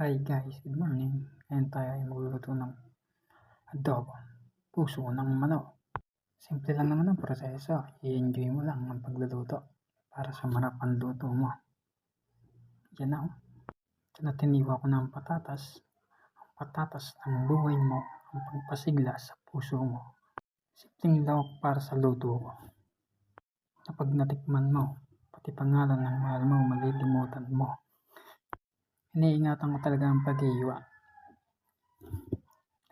Hi guys, good morning. Ngayon tayo ay magluluto ng adobo, puso ng manok. Simple lang naman ang proseso. I-enjoy mo lang ang pagluluto para sumarap ang luto mo. Yan na oh. Ito na tiniwa ko ng patatas. Ang patatas ng buhay mo ang pagpasigla sa puso mo. Simpleng lawak para sa luto ko. Kapag natikman mo, pati pangalan ng mahal mo malilimutan mo. Iniingatan ko talaga ang pag-iiwa.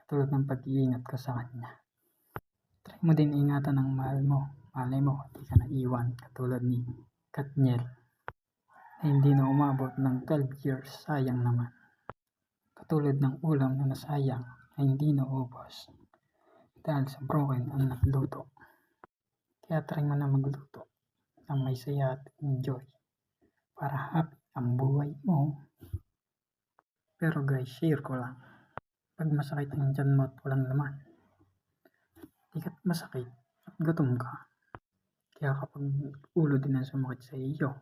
Katulad ng pag-iingat ko sa kanya. Try mo din ingatan ng mahal mo. Malay mo, di ka naiwan katulad ni Katniel na hindi na umabot ng 12 years. Sayang naman. Katulad ng ulam na nasayang na hindi naubos dahil sa broken ang nagluto. Kaya try mo na magluto ng may saya at enjoy para happy ang buhay mo. Pero guys, share ko lang. Pag masakit ang tiyan mo at walang laman, di ka't masakit at gutom ka. Kaya kapag ulo din ang sumakit sa iyo,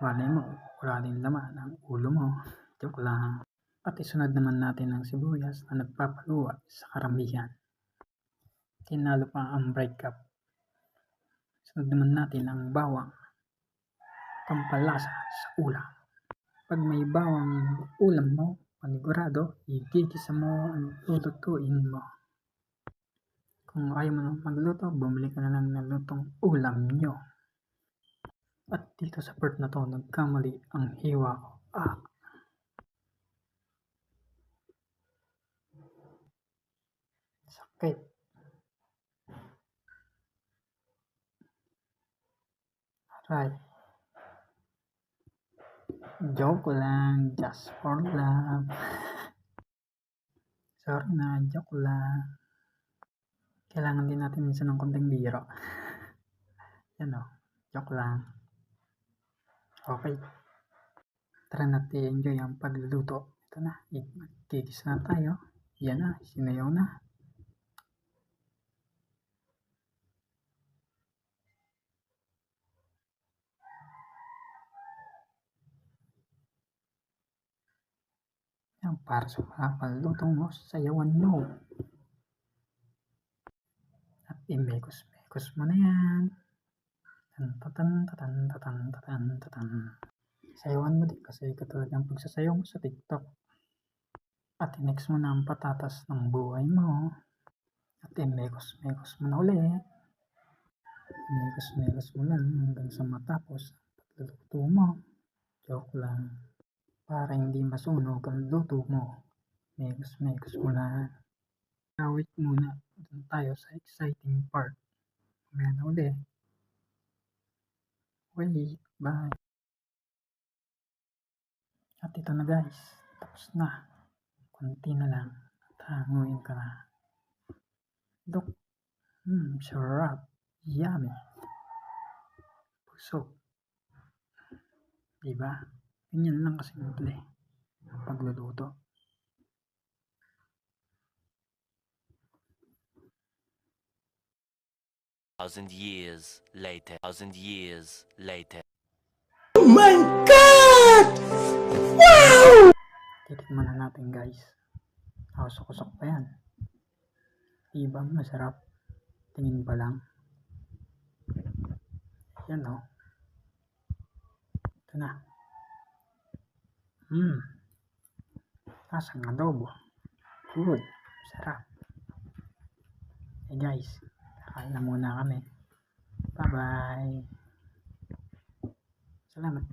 malay mo, wala din laman ang ulo mo. Joke lang. At isunod naman natin ang sibuyas na nagpapaluwa sa karamihan. Tinalo pa ang breakup. Sunod naman natin ang bawang. Pampalasa sa ulam. Pag may bawang ulam mo, panigurado, igigisa mo ang lulutuin mo. Kung ayaw mo nang magluto, bumili ka na lang ng lutong ulam nyo. At dito sa part na to, nagkamali ang hiwa ko. Ah, sakit. Aray. Joke lang, just for love. Sorry na, joke lang. Kailangan din natin minsan ng konting biro. Yan o, joke lang. Okay. Tara natin enjoy ang pagluluto. Ito na, magkikis na tayo. Yan na, sinayaw na. Yan, para sa papaluto mo, sayawan mo. At imekos-mekos mo na yan. Tan tatan tatan tatan tatan tatan. Sayawan mo din kasi katulad ng pagsasayaw mo sa TikTok. At inex mo na ang patatas ng buhay mo. At imekos-mekos mo na ulit. Imekos-mekos mo lang hanggang sa matapos ang pagluluto mo. Joke lang. Para hindi masunog ang luto mo. Mekos-mekos mo lang. Awit muna. Doon tayo sa exciting part. Mamaya na ulit. Wait, bye. At ito na guys. Tapos na. Kunti na lang. At hanguin ka na. Look. Hmm, sarap. Yummy. Pusok. Diba? Ganyan lang kasimple. Ang pagluluto. Thousand years later. Thousand years later. Titikman na natin guys. Kusok-kusok pa yan. Diba masarap? Tingin pa lang. Yan o. Ito na. Hmm. Lasang adobo. Good. Sarap. Hey guys. Kain na muna kami. Bye bye. Salamat.